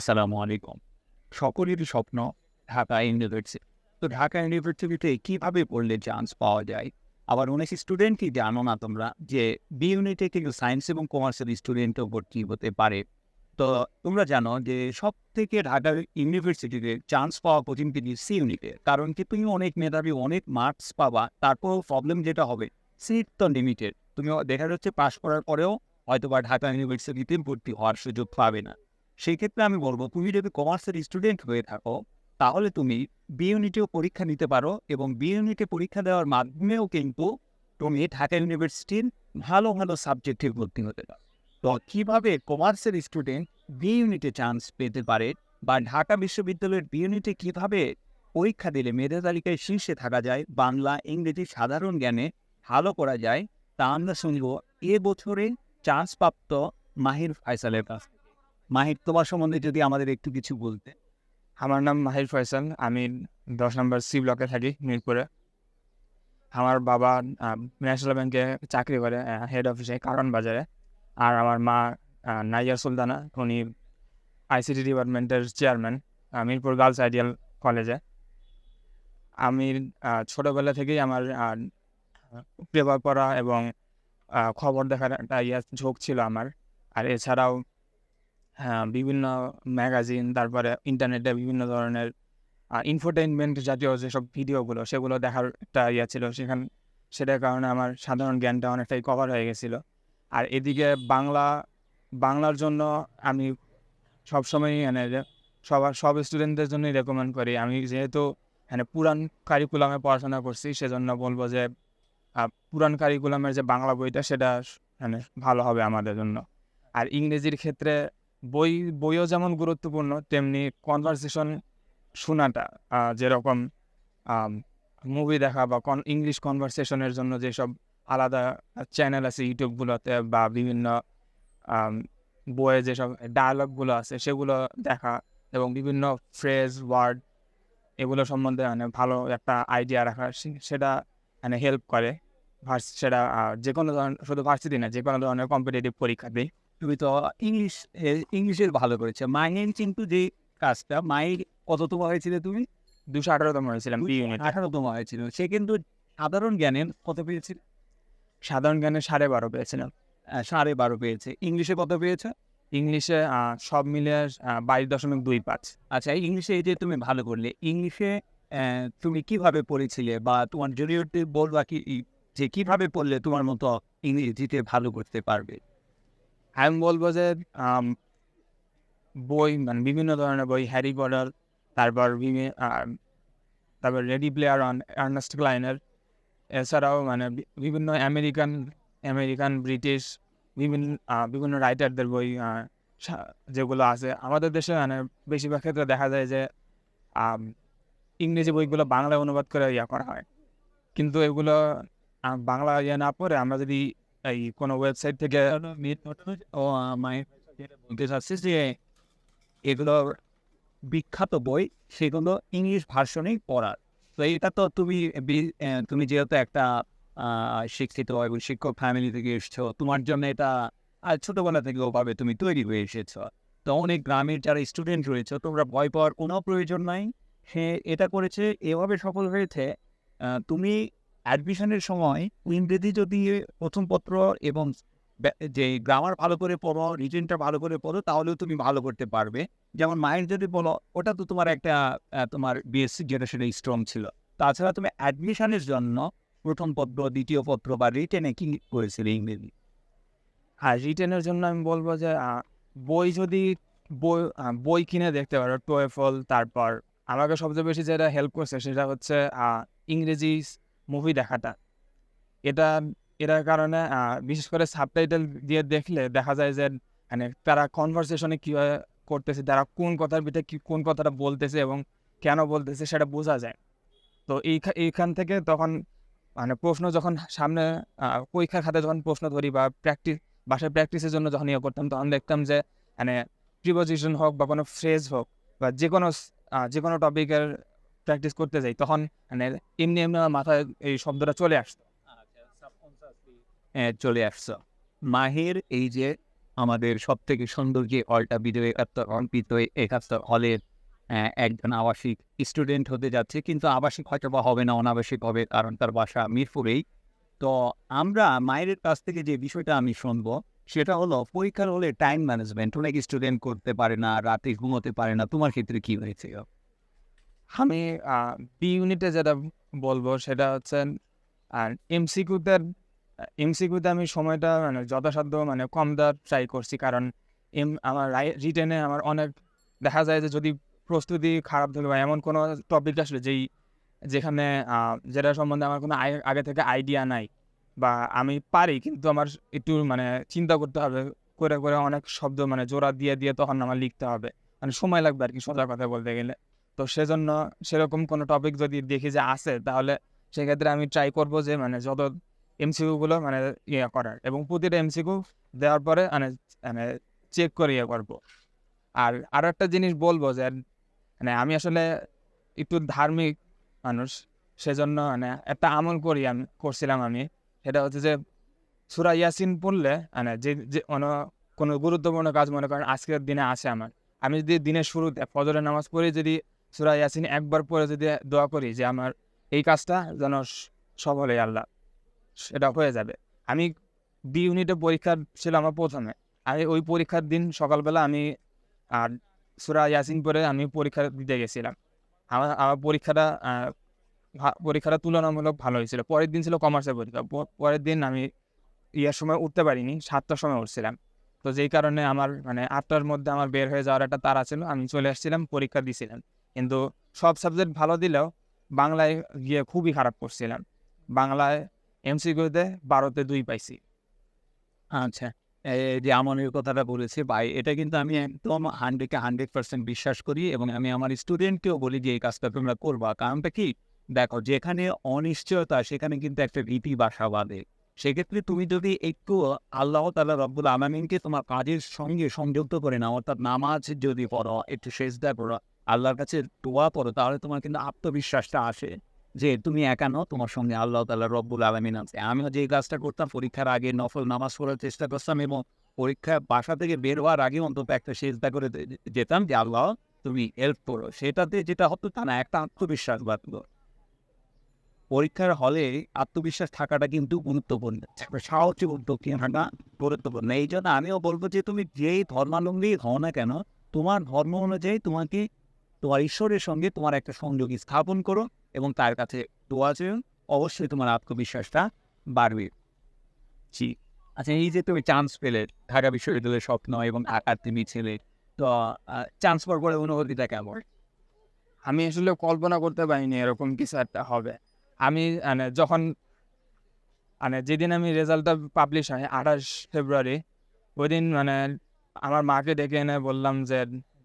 আসসালামু আলাইকুম। সকলেরই স্বপ্ন ঢাকা ইউনিভার্সিটি তো ঢাকা ইউনিভার্সিটিতে কীভাবে পড়লে চান্স পাওয়া যায়? আবার অনেক স্টুডেন্টই জানো না তোমরা যে বি ইউনিটে কিন্তু সায়েন্স এবং কমার্সের স্টুডেন্টও ভর্তি হতে পারে। তো তোমরা জানো যে সব থেকে ঢাকা ইউনিভার্সিটিতে চান্স পাওয়া কঠিন কিন্তু সি ইউনিটে কারণ কি তুমি অনেক মেধাবী, অনেক মার্কস পাবা তারপর প্রবলেম যেটা হবে সিট তো লিমিটেড তুমি দেখা যাচ্ছে পাশ করার পরেও হয়তো বা ঢাকা ইউনিভার্সিটিতে ভর্তি হওয়ার সুযোগ পাবে না। সেই ক্ষেত্রে আমি বলব, তুমি যদি কমার্সের স্টুডেন্ট হয়ে থাকো, তাহলে তুমি বি ইউনিটেও পরীক্ষা নিতে পারো এবং বি ইউনিটে পরীক্ষা দেওয়ার মাধ্যমেও কিন্তু তুমি ঢাকা ইউনিভার্সিটির ভালো ভালো সাবজেক্টে ভর্তি হতে পারো তো কীভাবে কমার্সের স্টুডেন্ট বি ইউনিটে চান্স পেতে পারে বা ঢাকা বিশ্ববিদ্যালয়ের বি ইউনিটে কীভাবে পরীক্ষা দিলে মেধা তালিকায় শীর্ষে থাকা যায়, বাংলা, ইংরেজি সাধারণ জ্ঞানে ভালো করা যায়, তা আমরা শুনব এ বছরে চান্স প্রাপ্ত মাহির ফাইসালের কাছ। মাহির তোমার সম্বন্ধে যদি আমাদের একটু কিছু বলতে। আমার নাম মাহির ফয়সাল, আমি দশ নম্বর সি ব্লকে থাকি মিরপুরে। আমার বাবা ন্যাশনাল ব্যাংকে চাকরি করে হেড অফিসে কারণ বাজারে। আর আমার মা নাইয়ার সুলতানা, উনি আইসিটি ডিপার্টমেন্টের চেয়ারম্যান মিরপুর গার্লস আইডিয়াল কলেজে। আমি ছোটোবেলা থেকেই আমার পেপার পড়া এবং খবর দেখার একটা ইয়ে ঝোঁক ছিল আমার। আর এছাড়াও বিভিন্ন ম্যাগাজিন, তারপরে ইন্টারনেটে বিভিন্ন ধরনের ইনফোটেইনমেন্ট জাতীয় যেসব ভিডিওগুলো, সেগুলো দেখার একটা ইয়ে ছিল। সেখান, সেটার কারণে আমার সাধারণ জ্ঞানটা অনেকটাই কভার হয়ে গেছিল। আর এদিকে বাংলা, বাংলার জন্য আমি সবসময় মানে সবার সব স্টুডেন্টদের জন্যই রেকমেন্ড করি। আমি যেহেতু মানে পুরান কারিকুলামে পড়াশোনা করছি, সেজন্য বলব যে পুরান কারিকুলামের যে বাংলা বইটা, সেটা মানে ভালো হবে আমাদের জন্য। আর ইংরেজির ক্ষেত্রে বই, বইও যেমন গুরুত্বপূর্ণ, তেমনি কনভারসেশন শোনাটা যেরকম মুভি দেখা বা কন ইংলিশ কনভারসেশনের জন্য যেসব আলাদা চ্যানেল আছে ইউটিউবগুলোতে বা বিভিন্ন বইয়ে যেসব ডায়ালগগুলো আছে সেগুলো দেখা এবং বিভিন্ন ফ্রেজ ওয়ার্ড এগুলো সম্বন্ধে মানে ভালো একটা আইডিয়া রাখা সেটা মানে হেল্প করে সেটা যে কোনো ধরনের, শুধু ভার্সিটি না যে কোনো ধরনের কম্পিটিটিভ পরীক্ষা দিই। তুমি তো ইংলিশ ইংলিশের ভালো করেছে। মাহির কিন্তু যে কাজটা মাহির কততম হয়েছিল তুমি? দুশো আঠারোতম হয়েছিলাম আঠারোতম হয়েছিল। সে কিন্তু সাধারণ জ্ঞানের কত পেয়েছিল? সাধারণ জ্ঞানে সাড়ে বারো পেয়েছিলাম। সাড়ে বারো পেয়েছে। ইংলিশে কত পেয়েছে? ইংলিশে সব মিলিয়ে আহ, বাইশ দশমিক দুই পাঁচ। আচ্ছা ইংলিশে এই যে তুমি ভালো করলে ইংলিশে তুমি কীভাবে পড়েছিলে বা তোমার জুনিয়রদের বলবা কি যে কীভাবে পড়লে তোমার মতো ইংরেজিতে ভালো করতে পারবে? আমি বলব যে বই মানে বিভিন্ন ধরনের বই, হ্যারি পটার, তারপর তারপর রেডি প্লেয়ার অন, আর্নেস্ট ক্লাইনের। এছাড়াও মানে বিভিন্ন আমেরিকান আমেরিকান, ব্রিটিশ, বিভিন্ন বিভিন্ন রাইটারদের বই যেগুলো আছে। আমাদের দেশে মানে বেশিরভাগ ক্ষেত্রে দেখা যায় যে ইংরেজি বইগুলো বাংলায় অনুবাদ করে ইয়া করা হয়। কিন্তু এগুলো বাংলা ইয়ে না পড়ে আমরা যদি এই কোনো ওয়েবসাইট থেকে ও যেটা বলতে চাচ্ছি যে এগুলো বিখ্যাত বই সেগুলো ইংলিশ ভার্সনেই পড়ার তো এটা তো তুমি তুমি যেহেতু একটা শিক্ষিত এবং শিক্ষক ফ্যামিলি থেকে এসছো তোমার জন্য এটা আর ছোটবেলা থেকে ওভাবে তুমি তৈরি হয়ে এসেছ তো অনেক গ্রামের যারা স্টুডেন্ট রয়েছে তোমরা ভয় পাওয়ার কোনো প্রয়োজন নাই সে এটা করেছে এভাবে সফল হয়েছে তুমি অ্যাডমিশনের সময় ইংরেজি যদি প্রথম পত্র এবং যে গ্রামার ভালো করে পড়ো রিটেনটা ভালো করে পড়ো, তাহলেও তুমি ভালো করতে পারবে। যেমন মায়ের যদি বলো, ওটা তো তোমার একটা তোমার বিএসসি সেটা স্ট্রং ছিল। তাছাড়া তুমি অ্যাডমিশনের জন্য প্রথম পত্র, দ্বিতীয় পত্র বা রিটেনে কি করেছিলে ইংরেজি? আর রিটেনের জন্য আমি বলব যে বই যদি বই বই কিনে দেখতে পারো টোয়েফল তারপর আমাকে সবচেয়ে বেশি যেটা হেল্প করছে সেটা হচ্ছে ইংরেজি মুভি দেখাটা। এটা এটার কারণে বিশেষ করে সাবটাইটেল দিয়ে দেখলে দেখা যায় যে মানে তারা কনভারসেশনে কীভাবে করতেছে, তারা কোন কথার ভিতরে কি, কোন কথাটা বলতেছে এবং কেন বলতেছে সেটা বোঝা যায়। তো এই এইখান থেকে তখন মানে প্রশ্ন যখন সামনে পরীক্ষার খাতে যখন প্রশ্ন ধরি বা প্র্যাকটিস বাসায় প্র্যাকটিসের জন্য যখন ইয়ে করতাম, তখন দেখতাম যে মানে প্রিপোজিশন হোক বা কোনো ফ্রেজ হোক বা যে কোনো যে কোনো টপিকের প্র্যাকটিস করতে যাই তখন মানে এমনি এমনি আমার মাথায় এই শব্দটা চলে আসতো। হ্যাঁ চলে আসছো মাহের এই যে আমাদের সব থেকে সুন্দর যে হলটা বিজয় একাত্তর অর্পিত একাত্তর হলের একজন আবাসিক স্টুডেন্ট হতে যাচ্ছে কিন্তু আবাসিক হয়তো বা হবে না অনাবাসিক হবে কারণ তার বাসা মিরপুরেই। তো আমরা মায়ের কাছ থেকে যে বিষয়টা আমি শুনব সেটা হলো পরীক্ষার হলে টাইম ম্যানেজমেন্ট অনেক স্টুডেন্ট করতে পারে না রাতে ঘুমোতে পারে না তোমার ক্ষেত্রে কি হয়েছে? আমি বি ইউনিটে যেটা বলব সেটা হচ্ছে আর এমসিকিউতে এমসিকিউতে আমি সময়টা মানে যথাসাধ্য মানে কম দেওয়ার ট্রাই করছি। কারণ, এম, আমার রিটেনে আমার অনেক দেখা যায় যে যদি প্রস্তুতি খারাপ থাকে বা এমন কোনো টপিক আসলে যেই, যেখানে যেটা সম্বন্ধে আমার কোনো আগে থেকে আইডিয়া নাই বা আমি পারি, কিন্তু আমার একটু মানে চিন্তা করতে হবে, করে করে অনেক শব্দ মানে জোড়া দিয়ে দিয়ে তখন আমার লিখতে হবে। মানে সময় লাগবে আর কি সোজা কথা বলতে গেলে। তো সেজন্য সেরকম কোনো টপিক যদি দেখি যে আছে, তাহলে সেক্ষেত্রে আমি ট্রাই করব যে মানে যত এমসিকিউগুলো মানে ইয়ে করার এবং প্রতিটা এমসিকিউ দেওয়ার পরে মানে মানে চেক করে ইয়ে করব। আর আরও একটা জিনিস বলব যে মানে আমি আসলে একটু ধার্মিক মানুষ, সেজন্য মানে একটা আমল করি আমি, করছিলাম আমি। সেটা হচ্ছে যে সুরা ইয়াসিন পড়লে মানে যে যে কোনো কোনো গুরুত্বপূর্ণ কাজ মনে করেন আজকের দিনে আসে আমার। আমি যদি দিনের শুরুতে ফজরের নামাজ পড়ে যদি সুরা ইয়াসিন একবার পরে যদি দোয়া করি যে আমার এই কাজটা যেন সফল হয় আল্লাহ, সেটা হয়ে যাবে। আমি বি ইউনিটে পরীক্ষা ছিল আমার প্রথমে। আমি ওই পরীক্ষার দিন সকালবেলা আমি আর সুরা ইয়াসিন পরে আমি পরীক্ষা দিতে গেছিলাম। আমার আমার পরীক্ষাটা পরীক্ষাটা তুলনামূলক ভালো হয়েছিল। পরের দিন ছিল কমার্সের পরীক্ষা। পরের দিন আমি ইয়ার সময় উঠতে পারিনি, সাতটার সময় উঠছিলাম। তো যেই কারণে আমার মানে আটটার মধ্যে আমার বের হয়ে যাওয়ার একটা তাড়া ছিল। আমি চলে আসছিলাম, পরীক্ষা দিছিলাম। কিন্তু সব সাবজেক্ট ভালো দিলেও বাংলায় গিয়ে খুবই খারাপ করছিলাম। বাংলায় এমসিকিউতে বারোতে দুই পাইছি। আচ্ছা যে আমনের কথাটা বলেছে, ভাই, এটা কিন্তু আমি একদম হান্ড্রেডকে হান্ড্রেড পার্সেন্ট বিশ্বাস করি এবং আমি আমার স্টুডেন্টকেও বলি যে, এই কাজটা তোমরা করবা। কারণটা কি? দেখো, যেখানে অনিশ্চয়তা, সেখানে কিন্তু একটা ভীতি বাসা বাঁধে। সেক্ষেত্রে তুমি যদি একটু আল্লাহ তালা রব্বুল আলমিনকে তোমার কাজের সঙ্গে সংযুক্ত করে নাও, অর্থাৎ নামাজ যদি পড়ো, একটু সেজদা করো আল্লাহর কাছে দোয়া পড়ো তাহলে তোমার কিন্তু আত্মবিশ্বাসটা আসে যে তুমি একা নও, তোমার সঙ্গে আল্লাহ তাল্লাহ রব্বুল আলমিন আছে। আমিও যে কাজটা করতাম, পরীক্ষার আগে নফল নামাজ পড়ার চেষ্টা করতাম এবং পরীক্ষা বাসা থেকে বের হওয়ার আগে অন্তত একটা সেজদা করে যেতাম যে, আল্লাহ তুমি হেল্প করো। সেটাতে যেটা হতো তা না, একটা আত্মবিশ্বাস বাড়তো পরীক্ষার হলে আত্মবিশ্বাস থাকাটা কিন্তু গুরুত্বপূর্ণ। একটা সাহসী উদ্যোগ থাকা গুরুত্বপূর্ণ। এই জন্য আমিও বলব যে, তুমি যেই ধর্মাবলম্বী হও না কেন, তোমার ধর্ম অনুযায়ী তোমাকে তোমার ঈশ্বরের সঙ্গে তোমার একটা সংযোগ স্থাপন করো এবং তার কাছে দোয়া চেয়েও অবশ্যই তোমার আত্মবিশ্বাসটা বাড়বে। জি। আচ্ছা এই যে তুমি চান্স পেলে, ঢাকা বিশ্ববিদ্যালয়ের স্বপ্ন এবং আকার তুমি ছেলে, তো চান্স পাওয়ার পরে অনুভূতিটা কেমন? আমি আসলে কল্পনা করতে পারিনি এরকম কিছু একটা হবে। আমি মানে যখন মানে যেদিন আমি রেজাল্টটা পাবলিশ হয়, আঠাশ ফেব্রুয়ারি ওই দিন মানে আমার মাকে ডেকে এনে বললাম যে,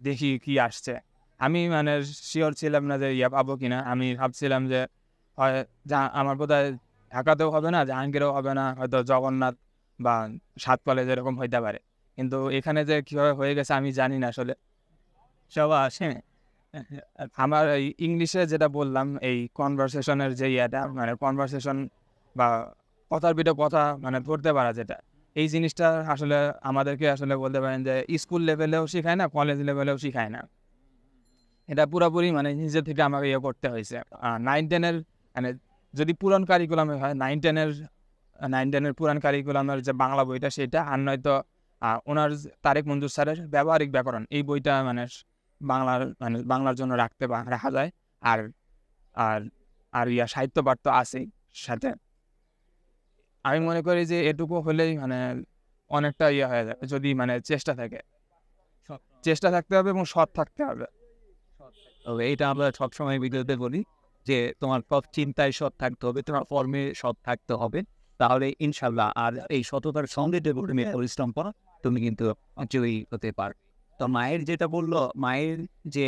দেখি কি আসছে। আমি মানে শিওর ছিলাম না যে ইয়ে পাবো কিনা। আমি ভাবছিলাম যে হয় যা আমার বোধহয় ঢাকাতেও হবে না, জাহাঙ্গীরেও হবে না, হয়তো জগন্নাথ বা সাত কলেজ এরকম হইতে পারে। কিন্তু এখানে যে কীভাবে হয়ে গেছে আমি জানি না আসলে। সবাই আসে। আমার ইংলিশে যেটা বললাম, এই কনভারসেশনের যে ইয়েটা মানে কনভারসেশন বা কথার পিঠে কথা মানে ধরতে পারা যেটা, এই জিনিসটা আসলে আমাদেরকে আসলে বলতে পারেন যে স্কুল লেভেলেও শেখায় না কলেজ লেভেলেও শেখায় না। এটা পুরোপুরি মানে নিজে থেকে আমাকে ইয়ে করতে হয়েছে। নাইন টেনের মানে যদি পুরান কারিকুলামে হয় নাইন টেনের নাইন টেনের পুরান কারিকুলামের যে বাংলা বইটা সেটা, আর নয়তো ওনার তারেক মঞ্জুর স্যারের ব্যবহারিক ব্যাকরণ, এই বইটা মানে বাংলার মানে বাংলার জন্য রাখতে রাখা যায়। আর আর আর ইয়া সাহিত্য পাঠ তো আছেই সাথে। আমি মনে করি যে এটুকু হলেই মানে অনেকটা ইয়ে হয়ে যাবে, যদি মানে চেষ্টা থাকে। চেষ্টা থাকতে হবে এবং সৎ থাকতে হবে। এটা আমরা সবসময় ভিডিওতে বলি যে তোমার সব চিন্তায় সৎ থাকতে হবে, তোমার ফর্মে সৎ থাকতে হবে। তাহলে ইনশাল্লাহ আর এই সততার সঙ্গে তুমি পরিশ্রম করো, তুমি কিন্তু জয়ী হতে পারো। তো মায়ের যেটা বলল, মায়ের যে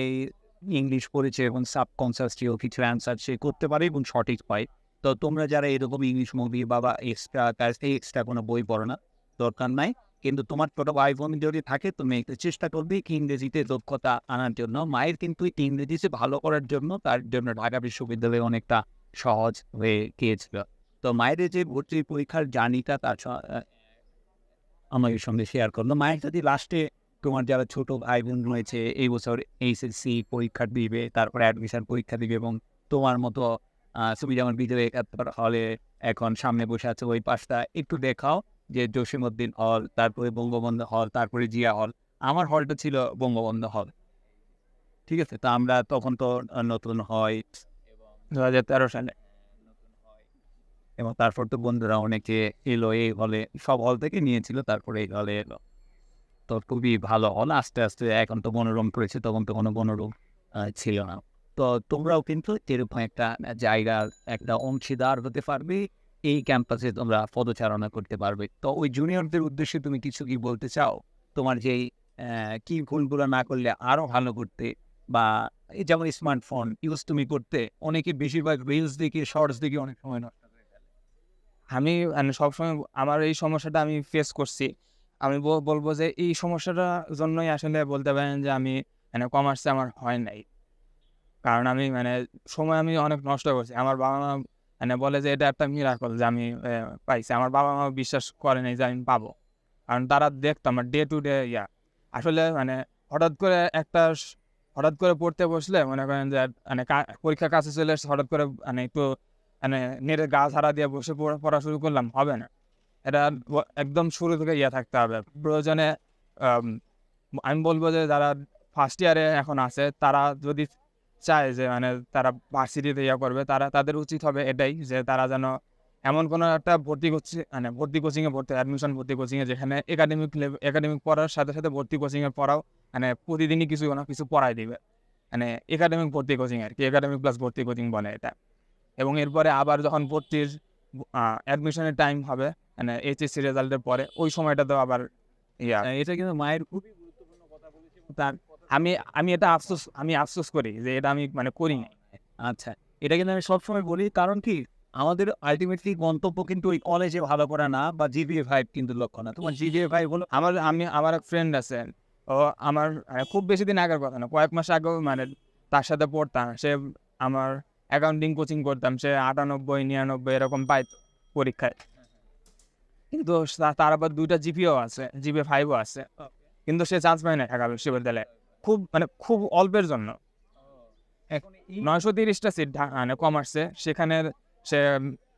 ইংলিশ পড়েছে এবং সাবকনসিয়াসটিও কিছু অ্যান্সার সে করতে পারে এবং সঠিক পায় তো তোমরা যারা এরকম ইংলিশ মুভি বা এক্সট্রা এক্সট্রা কোনো বই পড়ো না, দরকার নাই। কিন্তু তোমার ছোটো ভাই বোন যদি থাকে, তুমি একটু চেষ্টা করবে কি ইংরেজিতে দক্ষতা আনার জন্য। মায়ের কিন্তু ইংরেজিতে ভালো করার জন্য তার জন্য ঢাকা বিশ্ববিদ্যালয়ে অনেকটা সহজ হয়ে গিয়েছিল। তো মায়ের যে ভর্তি পরীক্ষার জার্নিটা তার স- আমাদের সঙ্গে শেয়ার করল। মায়ের যদি লাস্টে তোমার যারা ছোট ভাই বোন রয়েছে, এই বছর এইচএসসি পরীক্ষা দিবে, তারপরে অ্যাডমিশন পরীক্ষা দিবে এবং তোমার মতো তুমি যেমন বিজয় একাত্তর হলে এখন সামনে বসে আছে ওই পাশটা, একটু দেখাও। যে জসিমউদ্দিন হল, তারপরে বঙ্গবন্ধু হল, তারপরে জিয়া হল, আমার হলটা ছিল বঙ্গবন্ধু হল। ঠিক আছে? তো আমরা তখন তো নতুন হয় দু হাজার তেরো সালে। এবং তারপর তো বন্ধুরা অনেকে এলো এই হলে, সব হল থেকে নিয়েছিল, তারপরে এই হলে এলো। তো খুবই ভালো হল, আস্তে আস্তে এখন তো মনোরম করেছে, তখন তো কোনো মনোরম ছিল না। তো তোমরাও কিন্তু এরকম একটা জায়গার একটা অংশীদার হতে পারবে। এই ক্যাম্পাসে তোমরা পদচারণা করতে পারবে। তো ওই জুনিয়রদের উদ্দেশ্যে তুমি কিছু কি বলতে চাও? তোমার যেই কি ভুলগুলো না করলে আরও ভালো করতে বা এই যেমন স্মার্টফোন ইউজ তুমি করতে, অনেকে বেশিরভাগ রিলস দেখে শর্টস দেখে অনেক সময় নষ্ট। আমি মানে সবসময় আমার এই সমস্যাটা আমি ফেস করছি। আমি বলব যে এই সমস্যাটার জন্যই আসলে বলতে পারেন যে আমি মানে কমার্সে আমার হয় নাই। কারণ আমি মানে সময় আমি অনেক নষ্ট করছি। আমার বাবা মা মানে বলে যে, এটা একটা মিরাকল যে আমি পাইছি। আমার বাবা মা বিশ্বাস করে নাই যে আমি পাবো। কারণ তারা দেখতো আমার ডে টু ডে ইয়া। আসলে মানে হঠাৎ করে একটা হঠাৎ করে পড়তে বসলে মনে করেন যে মানে পরীক্ষা কাছে চলে এসছে হঠাৎ করে মানে একটু মানে নেটে গা ঝাড়া দিয়ে বসে পড়া শুরু করলাম, হবে না। এটা একদম শুরু থেকে ইয়ে থাকতে হবে। প্রয়োজনে, আমি বলব যে, যারা ফার্স্ট ইয়ারে এখন আছে, তারা যদি চায় যে মানে তারা ভার্সিটিতে ইয়ে করবে তারা তাদের উচিত হবে এটাই যে তারা যেন এমন কোনো একটা ভর্তি কোচিং মানে ভর্তি কোচিংয়ে ভর্তি অ্যাডমিশন ভর্তি কোচিংয়ে যেখানে একাডেমিক একাডেমিক পড়ার সাথে সাথে ভর্তি কোচিংয়ে পড়াও মানে প্রতিদিনই কিছু না কিছু পড়াই দিবে। মানে একাডেমিক ভর্তি কোচিং আর কি একাডেমিক প্লাস ভর্তি কোচিং বলে এটা। এবং এরপরে আবার যখন ভর্তির অ্যাডমিশনের টাইম হবে মানে এইচএসসি রেজাল্টের পরে ওই সময়টাতেও আবার ইয়া। আহ, এটা কিন্তু মায়ের খুবই গুরুত্বপূর্ণ কথা বলেছে তার আমি আমি এটা আফসোস আমি আফসোস করি যে এটা আমি মানে করি নাই। আচ্ছা এটা কিন্তু আমি সবসময় বলি কারণ কি? আমাদের আলটিমেটলি গন্তব্য কিন্তু ওই কলেজে ভালো করা না বা জিবিএ ফাইভ কিন্তু লক্ষ্য না। তোমার জিবিএ ফাইভ হলো আমার আমি আমার এক ফ্রেন্ড আছে ও আমার খুব বেশি দিন আগের কথা না কয়েক মাস আগেও মানে তার সাথে পড়তাম সে আমার অ্যাকাউন্টিং কোচিং করতাম সে আটানব্বই নিরানব্বই এরকম পাইতো পরীক্ষায়। কিন্তু তার আবার দুইটা জিপিও আছে জিপি ফাইভও আছে। কিন্তু সে চান্স পায় না ঢাকা বিশ্ববিদ্যালয়ে। খুব মানে খুব অল্পের জন্য। নয়শো তিরিশটা সিট মানে কমার্সে সেখানে সে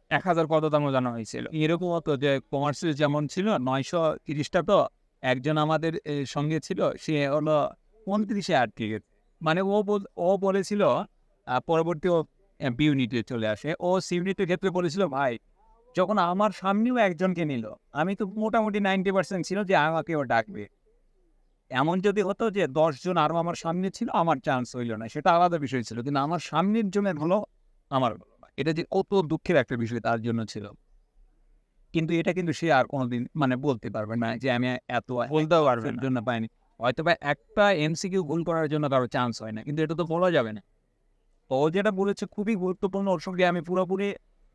এক হাজার কততম জানা হয়েছিল। এরকম হতো যে কমার্সে যেমন ছিল নয়শো তিরিশটা তো একজন আমাদের সঙ্গে ছিল সে হলো উনত্রিশে আটকে গেছে মানে ও বল- ও বলেছিল পরবর্তী ও বি ইউনিটে চলে আসে। ও সি ইউনিটের ক্ষেত্রে বলেছিল ভাই যখন আমার সামনেও একজনকে নিল আমি তো মোটামুটি নাইনটি পার্সেন্ট ছিল যে আমাকে ও ডাকবে। এমন যদি হতো যে দশজন আরও আমার সামনে ছিল আমার চান্স হইল না। সেটা আলাদা বিষয় ছিল। কিন্তু আমার সামনের জনের হলো আমার। এটা যে কত দুঃখের একটা বিষয় তার জন্য ছিল। কিন্তু এটা কিন্তু সে আর কোনোদিন মানে বলতে পারবে না যে আমি এত বলতেও পারবে জন্য পাইনি। হয়তো বা একটা এমসিকিউ ভুল করার জন্য কারও চান্স হয় না। কিন্তু এটা তো বলা যাবে না। তো ও যেটা বলেছে খুবই গুরুত্বপূর্ণ ওর সঙ্গে আমি পুরোপুরি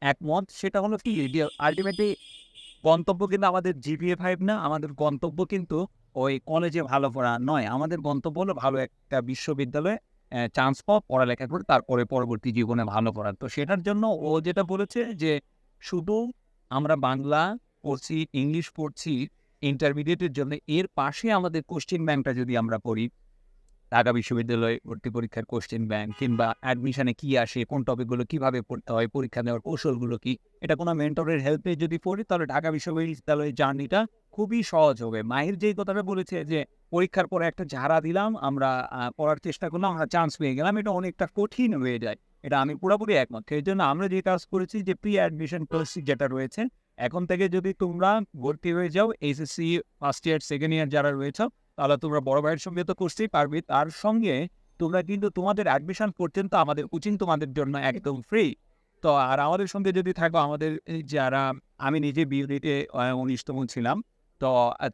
একমত। সেটা হলো কি আলটিমেটলি গন্তব্য কিন্তু আমাদের জিপিএ ফাইভ না আমাদের গন্তব্য কিন্তু ওই কলেজে ভালো পড়া নয়। আমাদের গন্তব্য হলো ভালো একটা বিশ্ববিদ্যালয়ে চান্স পাওয়া, পড়ালেখা করে তারপরে পরবর্তী জীবনে ভালো করার তো সেটার জন্য ও যেটা বলেছে যে, শুধু আমরা বাংলা পড়ছি, ইংলিশ পড়ছি ইন্টারমিডিয়েটের জন্য, এর পাশে আমাদের কোশ্চেন ব্যাংকটা যদি আমরা পড়ি ঢাকা বিশ্ববিদ্যালয়ে ভর্তি পরীক্ষার কোশ্চেন ব্যাংক কিংবা অ্যাডমিশনে কি আসে, কোন টপিকগুলো কীভাবে পড়তে হয়, পরীক্ষা দেওয়ার কৌশলগুলো কি, এটা কোনো মেন্টরের হেল্পে যদি পড়ি, তাহলে ঢাকা বিশ্ববিদ্যালয়ের জার্নিটা খুবই সহজ হবে। মাহির যেই কথাটা বলেছে যে, পরীক্ষার পরে একটা ঝাড়া দিলাম, আমরা পড়ার চেষ্টা করলাম, আমরা চান্স পেয়ে গেলাম, এটা অনেকটা কঠিন হয়ে যায়। এটা আমি পুরোপুরি একমত। সেই জন্য আমরা যে কাজ করেছি যে প্রি অ্যাডমিশন কোর্স যেটা রয়েছে, এখন থেকে যদি তোমরা ভর্তি হয়ে যাও HSC first year second year যারা রয়েছে, তাহলে তোমরা বড় ভাইয়ের সঙ্গে তো করতেই পারবে, তার সঙ্গে তোমরা কিন্তু তোমাদের অ্যাডমিশন পর্যন্ত আমাদের কোচিং তোমাদের জন্য একদম ফ্রি তো, আর আমাদের সঙ্গে যদি থাকো, আমাদের যারা, আমি নিজে বিউনিটে উনিশতম ছিলাম তো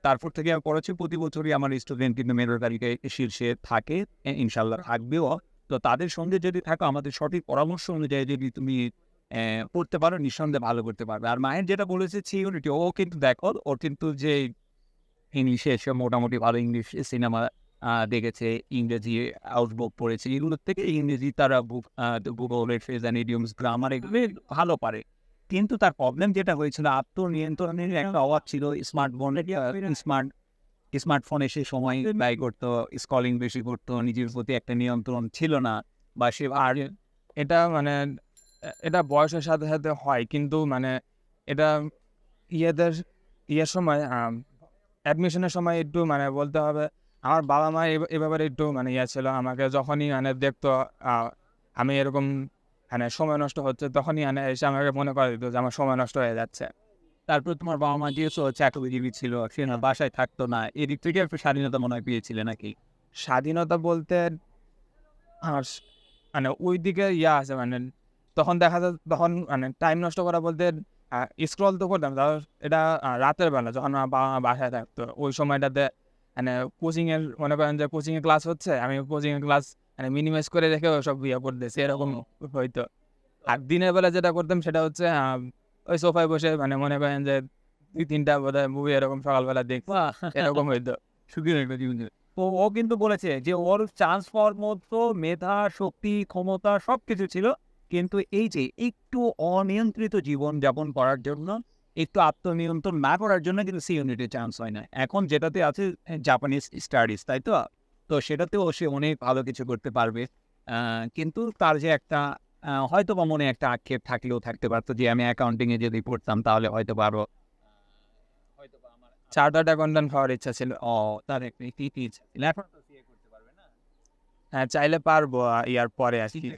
তারপর থেকে আমি পড়াচ্ছি প্রতি বছরই আমার স্টুডেন্ট কিন্তু মেরো তালিকায় শীর্ষে থাকে ইনশাল্লাহ থাকবেও। তো তাদের সঙ্গে যদি থাকো আমাদের সঠিক পরামর্শ অনুযায়ী যদি তুমি পড়তে পারো নিঃসন্দেহে ভালো করতে পারবে। আর মায়ের যেটা বলেছে সিউরিটি ও কিন্তু দেখো ওর কিন্তু যে ইংলিশে এসে মোটামুটি ভালো ইংলিশ সিনেমা দেখেছে ইংরেজি আউটবুক পড়েছে এগুলোর থেকে ইংরেজি তারা বুক ভূগোলের ফেজ অ্যান্ড ইডিয়মস গ্রামার এগুলো ভালো পারে। কিন্তু তার প্রবলেম যেটা হয়েছিল আত্মনিয়ন্ত্রণের একটা অভাব ছিল। স্মার্টফোন স্মার্ট স্মার্টফোনে সে সময় ব্যয় করতো স্কলিং বেশি করতো নিজের প্রতি একটা নিয়ন্ত্রণ ছিল না বা সে আর এটা মানে এটা বয়সের সাথে সাথে হয় কিন্তু মানে এটা ইয়েদের ইয়ের সময় অ্যাডমিশনের সময় একটু মানে বলতে হবে আমার বাবা মা এ এ ব্যাপারে একটু মানে ইয়ে ছিল আমাকে যখনই মানে দেখতো আমি এরকম মানে সময় নষ্ট হচ্ছে তখনই মানে এসে আমাকে মনে করে দিত যে আমার সময় নষ্ট হয়ে যাচ্ছে। তারপর তোমার বাবা মা যেহেতু চাকরিজীবী ছিল সে না বাসায় থাকতো না এদিক থেকে একটু স্বাধীনতা মনে হয় পেয়েছিলে নাকি? স্বাধীনতা বলতে আমার মানে ওই দিকে ইয়া আছে মানে তখন দেখা যায় তখন মানে টাইম নষ্ট করা বলতে স্ক্রল তো করতাম তাও এটা রাতের বেলা যখন আমার বাবা মা বাসায় থাকতো ওই সময়টাতে মানে কোচিংয়ের মনে করেন যে কোচিংয়ে ক্লাস হচ্ছে আমি কোচিংয়ের ক্লাস মানে মিনিমাইজ করে রেখে সব ইয়ে করতেছি এরকম হয়তো। আর দিনের বেলা যেটা করতাম সেটা হচ্ছে ওই সোফায় বসে মানে মনে করেন যে দুই তিনটা বোধহয় মুভি এরকম সকালবেলা দেখব এরকম হইতো। সুখের একটা জীবন। তো ও কিন্তু বলেছে যে ওর চান্স পাওয়ার মতো মেধা শক্তি ক্ষমতা সব কিছু ছিল কিন্তু এই যে একটু অনিয়ন্ত্রিত জীবন যাপন করার জন্য একটু আত্মনিয়ন্ত্রণ না করার জন্য কিন্তু সি ইউনিটে চান্স হয় না। এখন যেটাতে আছে জাপানিজ স্টাডিজ তাই তো? তো সেটাতেও সে অনেক ভালো কিছু করতে পারবে। কিন্তু তার যে একটা হয়তো বা মনে একটা আক্ষেপ থাকলেও থাকতে পারতো যে আমি অ্যাকাউন্টিংয়ে যদি পড়তাম তাহলে হয়তো বা চার্টার্ড অ্যাকাউন্টেন্ট হওয়ার ইচ্ছা ছিল। ও তার একটা ইচ্ছা ছিল। এখন হ্যাঁ চাইলে পারব ইয়ার পরে আর কি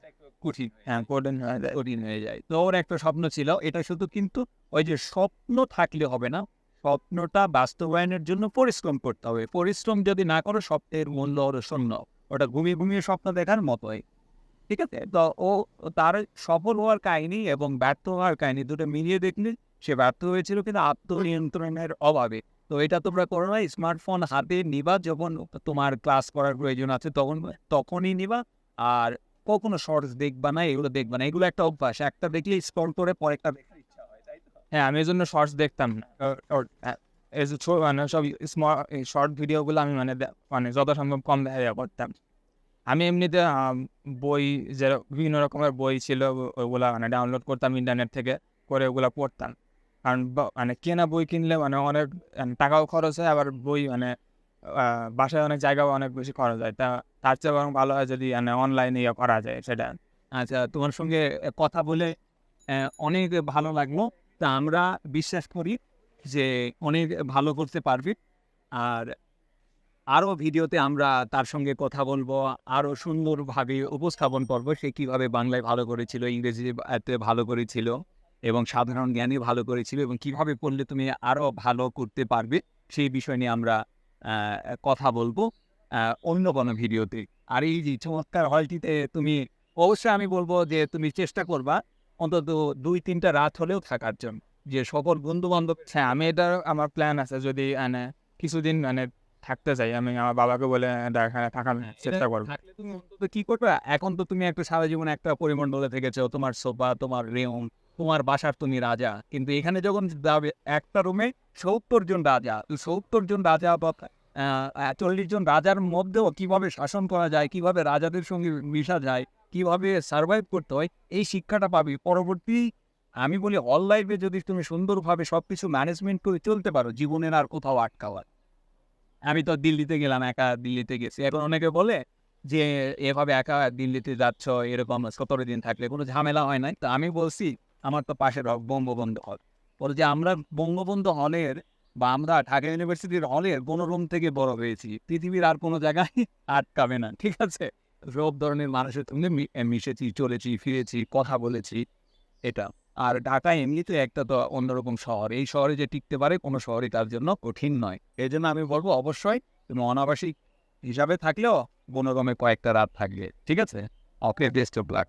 কঠিন হ্যাঁ হয়ে যায়। কঠিন হয়ে যায়। তো ওর একটা স্বপ্ন ছিল এটা শুধু কিন্তু ওই যে স্বপ্ন থাকলে হবে না স্বপ্নটা বাস্তবায়নের জন্য পরিশ্রম করতে হবে। পরিশ্রম যদি না করো, স্বপ্নের মূল্য ওর শূন্য। ওটা ঘুমিয়ে ঘুমিয়ে স্বপ্ন দেখার মতোই। ঠিক আছে? তো ও তার সফল হওয়ার কাহিনী এবং ব্যর্থ হওয়ার কাহিনী দুটো মিলিয়ে দেখলে সে ব্যর্থ হয়েছিল কিন্তু আত্মনিয়ন্ত্রণের অভাবে। তো এটা তোমরা করো না, স্মার্টফোন হাতে নিবা, যখন তোমার ক্লাস করার প্রয়োজন আছে তখন, তখনই নিবা। আর কখনো শর্টস দেখবা না, এগুলো দেখবা না। এগুলো একটা অভ্যাস। একটা দেখলে স্ক্রল করে পরেরটা দেখার ইচ্ছা হয় আমি এই জন্য শর্টস দেখতাম না। হ্যাঁ, মানে সব স্মল শর্ট ভিডিওগুলো আমি মানে মানে যত সম্ভব কম দেখা করতাম। আমি এমনিতে বই যে বিভিন্ন রকমের বই ছিল ওগুলা মানে ডাউনলোড করতাম ইন্টারনেট থেকে করে ওগুলো পড়তাম। কারণ মানে কেনা বই কিনলে মানে অনেক মানে টাকাও খরচ হয় আবার বই মানে বাসায় অনেক জায়গাও অনেক বেশি খরচ হয়। তা তার চেয়ে বরং ভালো হয় যদি মানে অনলাইনে ইয়ে করা যায় সেটা। আচ্ছা তোমার সঙ্গে কথা বলে অনেক ভালো লাগল। তা আমরা বিশ্বাস করি যে অনেক ভালো করতে পারবি। আর আরও ভিডিওতে আমরা তার সঙ্গে কথা বলব, আরও সুন্দরভাবে উপস্থাপন করব সে কীভাবে বাংলায় ভালো করেছিল ইংরেজি ইংরেজিতে ভালো করেছিল এবং সাধারণ জ্ঞানে ভালো করেছিল এবং কীভাবে পড়লে তুমি আরও ভালো করতে পারবে সেই বিষয় নিয়ে আমরা কথা বলব অন্য কোনো ভিডিওতে। আর এই যে চমৎকার হলটিতে তুমি, অবশ্যই আমি বলব যে তুমি চেষ্টা করবা অন্তত দুই তিনটা রাত হলেও থাকার জন্য। যে সকল বন্ধু বান্ধব হ্যাঁ আমি এটা আমার প্ল্যান আছে যদি মানে কিছুদিন মানে থাকতে চাই। আমি আমার বাবাকে বলে এটা এখানে থাকার চেষ্টা করব। তুমি অন্তত কি করবে? এখন তো তুমি একটা সারা জীবন একটা পরিমণ্ডলে থেকেছো তোমার সোফা তোমার রেউন তোমার বাসার তুমি রাজা। কিন্তু এখানে যখন যাবে একটা রুমে সত্তর জন রাজা। সত্তর জন রাজা বা চল্লিশ জন রাজার মধ্যেও কীভাবে শাসন করা যায় কীভাবে রাজাদের সঙ্গে মিশা যায় কীভাবে সার্ভাইভ করতে হয়, এই শিক্ষাটা পাবি। পরবর্তী আমি বলি হল লাইফে যদি তুমি সুন্দরভাবে সব কিছু ম্যানেজমেন্ট করে চলতে পারো, জীবনের আর কোথাও আটকাওয়ার। আমি তো দিল্লিতে গেলাম, একা দিল্লিতে গেছি। এখন অনেকে বলে যে, এভাবে একা দিল্লিতে যাচ্ছ, এরকম সতেরো দিন থাকলে কোনো ঝামেলা হয় নাই? তো আমি বলছি, আমার তো পাশের হ- বঙ্গবন্ধু হল বলে যে, আমরা বঙ্গবন্ধু হলের বা আমরা ঢাকা ইউনিভার্সিটির হলের কোনো রুম থেকে বড় হয়েছি। পৃথিবীর আর কোনো জায়গায় আটকাবে না, ঠিক আছে? সব ধরনের মানুষের সঙ্গে মিশেছি, চলেছি, ফিরেছি, কথা বলেছি, এটা। আর ঢাকা এমনিতে একটা তো অন্যরকম শহর। এই শহরে যে টিকতে পারে কোনো শহরই তার জন্য কঠিন নয়। এই জন্য আমি বলব অবশ্যই তুমি অনাবাসিক হিসাবে থাকলেও বনগমে কয়েকটা রাত থাকবে, ঠিক আছে? Okay best of luck.